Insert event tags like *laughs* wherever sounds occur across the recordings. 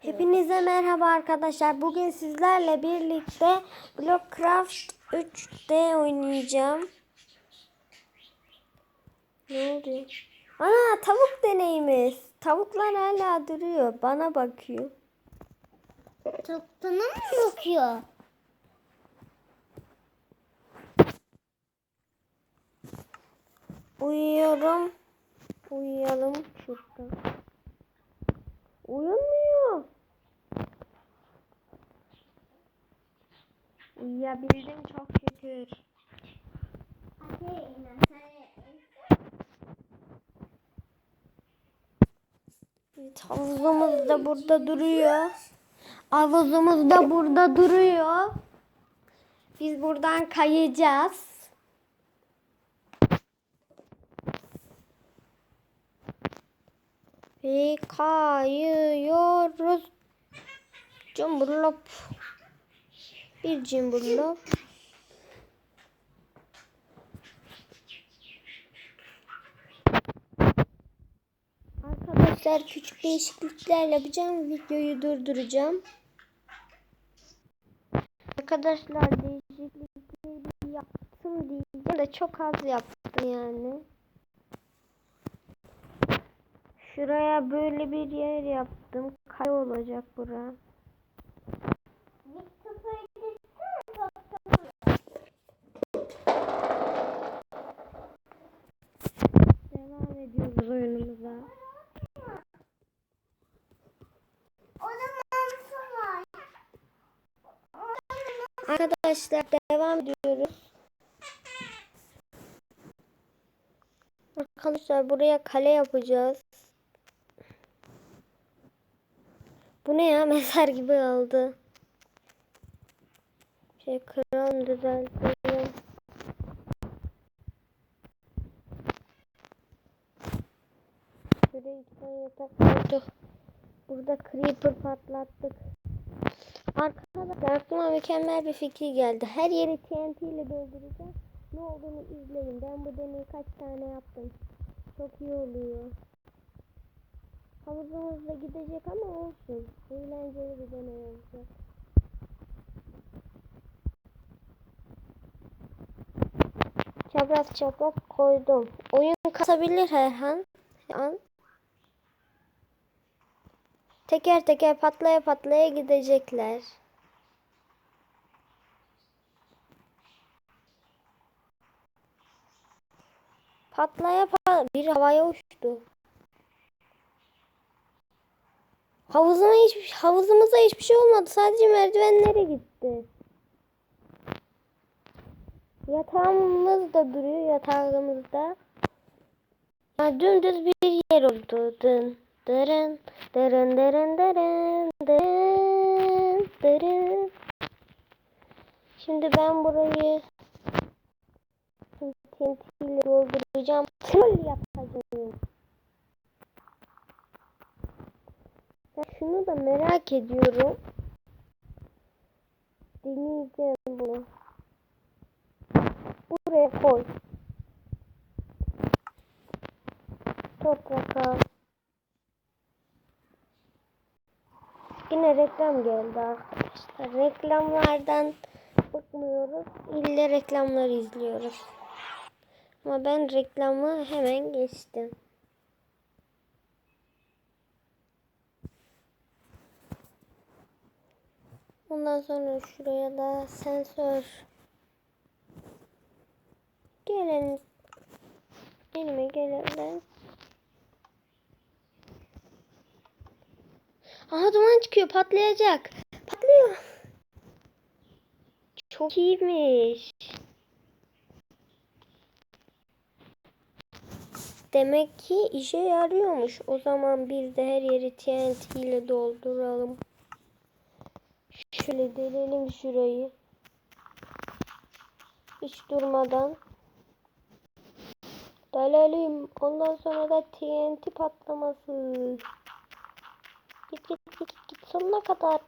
Hepinize merhaba arkadaşlar. Bugün sizlerle birlikte Blockcraft 3'te oynayacağım. Ne oluyor? Ana tavuk deneyimiz. Tavuklar hala duruyor. Bana bakıyor. Toptana mı bakıyor? Uyuyorum. Uyuyalım şurada. Uyumuyor. Uyuyabildim çok şükür. Havuzumuz da burada duruyor. Havuzumuz da burada duruyor. Biz buradan kayacağız. Ve kayıyoruz. Cumburlop. Bir cumburlop. Arkadaşlar küçük değişiklikler yapacağım. Videoyu durduracağım. Arkadaşlar değişiklikleri yaptım diyeceğim de çok az yaptım yani. Şuraya böyle bir yer yaptım. Kare olacak bura. Devam ediyoruz oyunumuza. Arkadaşlar devam ediyoruz. Arkadaşlar buraya kale yapacağız. Bu ne ya *laughs* mezar gibi oldu. Şey kıran düzeltelim. Şuraya iki tane yatak koyduk. Burada creeper patlattık. Arkadaşlar aklıma mükemmel bir fikir geldi. Her yeri TNT ile dolduracağım. Ne olduğunu izleyin. Ben bu deneyi kaç tane yaptım. Çok iyi oluyor. Da gidecek ama olsun. Eğlenceli bir deney olacak. Çapraz çapraz koydum. Oyun kasabilir her an. Teker teker patlaya patlaya gidecekler. Patlaya patlaya bir havaya uçtu. Havuzuma hiç, havuzumuza hiçbir şey olmadı. Sadece merdivenlere gitti. Yatağımız da duruyor yatağımızda. Ya dümdüz bir yer oldu. Dın, dırın, dırın, dırın, dırın, dırın, dırın. Şimdi ben burayı TNT ile dolduracağım. Troll yapacağım. Ben şunu da merak ediyorum. Deneyeceğim bunu. Buraya koy. Toprak al. Yine reklam geldi arkadaşlar. Reklamlardan bıkmıyoruz. İlle reklamları izliyoruz. Ama ben reklamı hemen geçtim. Ondan sonra şuraya da sensör. Gelin. Elime gelelim. Aha duman çıkıyor patlayacak. Patlıyor. Çok iyiymiş. Demek ki işe yarıyormuş. O zaman biz de her yeri TNT ile dolduralım. Şöyle delelim şurayı. Hiç durmadan. Delelim. Ondan sonra da TNT patlaması. Git git git git sonuna kadar.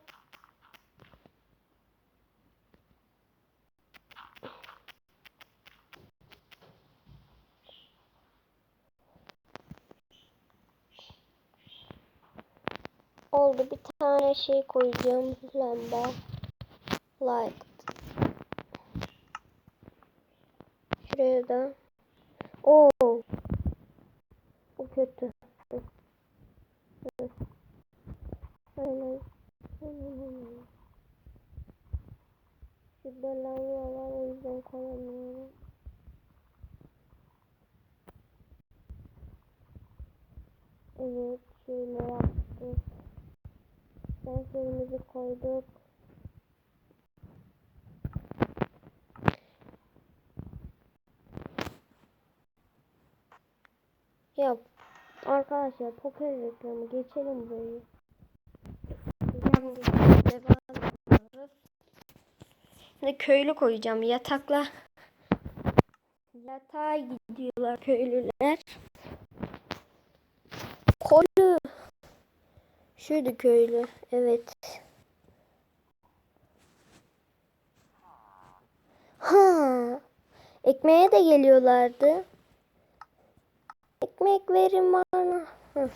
Oldu bir tane şey koyacağım. Lamba. Light. Şuraya da. Oo. Bu kötü. Aynen. Şurada lamba var o yüzden koyamıyorum. Evet şöyle yaptık. Sensörümüzü koyduk. Ya arkadaşlar poker reklamı geçelim burayı. Devam ediyoruz. Şimdi köylü koyacağım yatakla. Yatağa gidiyorlar köylüler. Kolü. Şuydu köylü. Evet. Ha. Ekmeğe de geliyorlardı. Ekmek verin bana. Hı.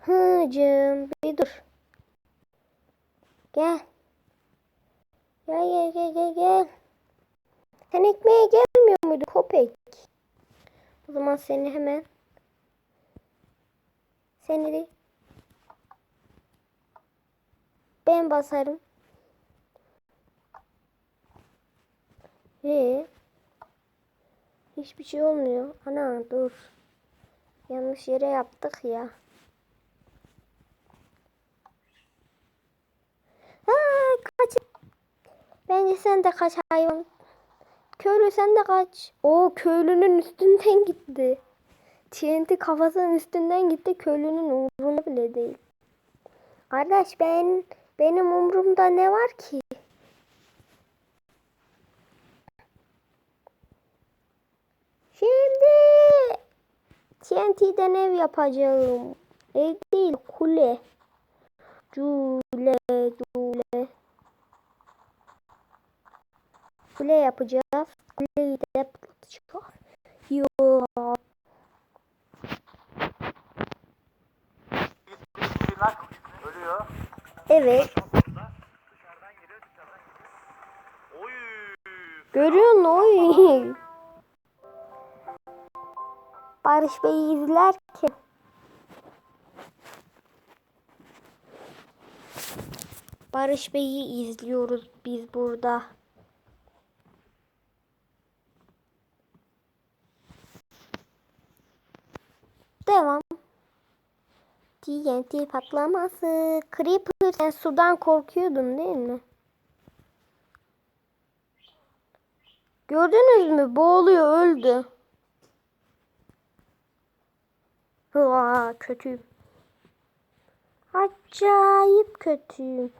Hıcım bir dur. Gel. Gel gel gel gel gel. Sen ekmeğe gelmiyor muydun köpek? O zaman seni hemen seni de ben basarım. Ee, hiçbir şey olmuyor. Ana dur. Yanlış yere yaptık ya. Aa, kaç. Bence sen de kaç hayvan. Köylü sen de kaç. O köylünün üstünden gitti. TNT kafasının üstünden gitti. Köylünün umurunda bile değil. Kardeş ben benim umurumda ne var ki? Şimdi TNT'den ev yapacağım. Ev değil kule. Cule cule. Kule yapacağız. Kuleyi de patlatacağız. Yo. Ölüyor. Evet. Geliyor. Oy. Barış Bey'i izlerken. Barış Bey'i izliyoruz biz burada. Devam. TNT patlaması. Creeper sen sudan korkuyordun değil mi? Gördünüz mü? Boğuluyor öldü. Hıa kötüyüm. Acayip kötüyüm.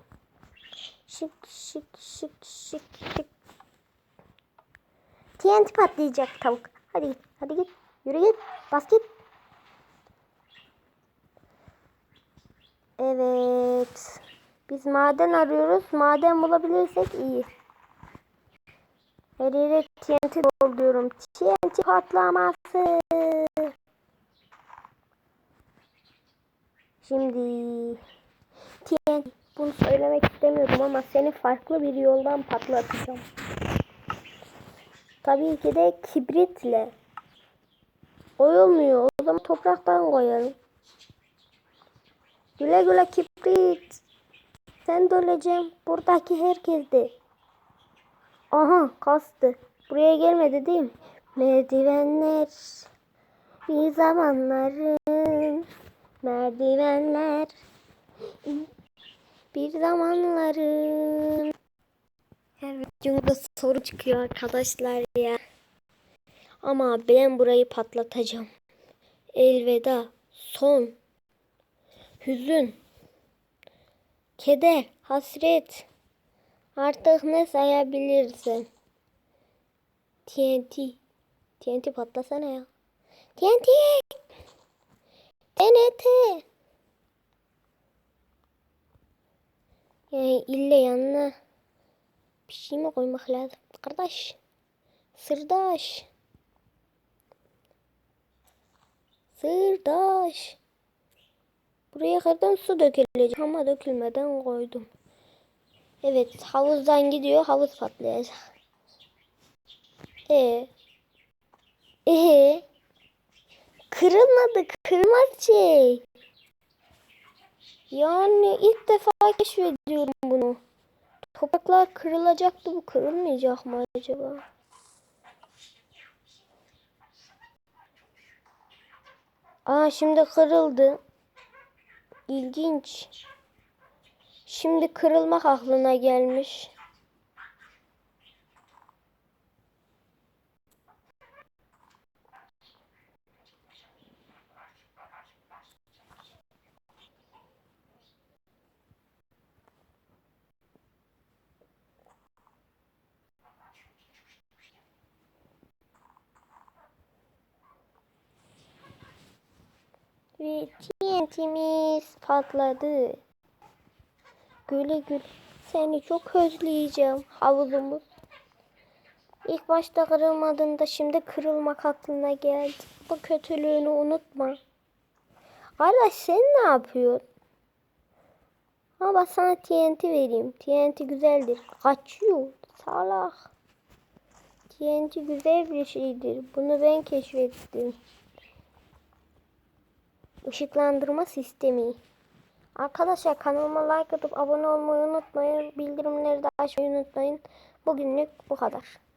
Şık şık şık şık şık. TNT patlayacak tavuk. Hadi hadi git. Yürü git. Bas git. Evet. Biz maden arıyoruz. Maden bulabilirsek iyi. Her yere TNT dolduruyorum. TNT patlaması. Şimdi TNT bunu söylemek istemiyordum ama seni farklı bir yoldan patlatacağım. Tabii ki de kibritle. Oyulmuyor. O zaman topraktan koyalım. Güle güle kibrit. Sen de öleceksin. Buradaki herkes de. Aha kastı. Buraya gelmedi değil mi? Merdivenler. Bir zamanların merdivenler. Bir zamanların. Her videomda soru çıkıyor arkadaşlar ya. Ama ben burayı patlatacağım. Elveda. Son. Hüzün. Keder. Hasret. Artık ne sayabilirsin? TNT. TNT patlasana ya. TNT. TNT. Yani ille yanına bir şey mi koymak lazım? Kardeş. Sırdaş. Sırdaş. Buraya kırdım su dökülecek ama dökülmeden koydum. Evet havuzdan gidiyor havuz patlayacak. E e kırılmadı kırılmaz şey. Yani ilk defa keşfediyorum bunu. Topraklar kırılacaktı bu kırılmayacak mı acaba? Aa şimdi kırıldı. İlginç. Şimdi kırılmak aklına gelmiş. Ve TNT'miz patladı. Güle güle. Seni çok özleyeceğim havuzumuz. İlk başta kırılmadığında şimdi kırılmak aklına geldi. Bu kötülüğünü unutma. Kardeş sen ne yapıyorsun? Bak sana TNT vereyim. TNT güzeldir. Kaçıyor. Salak. TNT güzel bir şeydir. Bunu ben keşfettim. Işıklandırma sistemi. Arkadaşlar kanalıma like atıp abone olmayı unutmayın. Bildirimleri de açmayı unutmayın. Bugünlük bu kadar.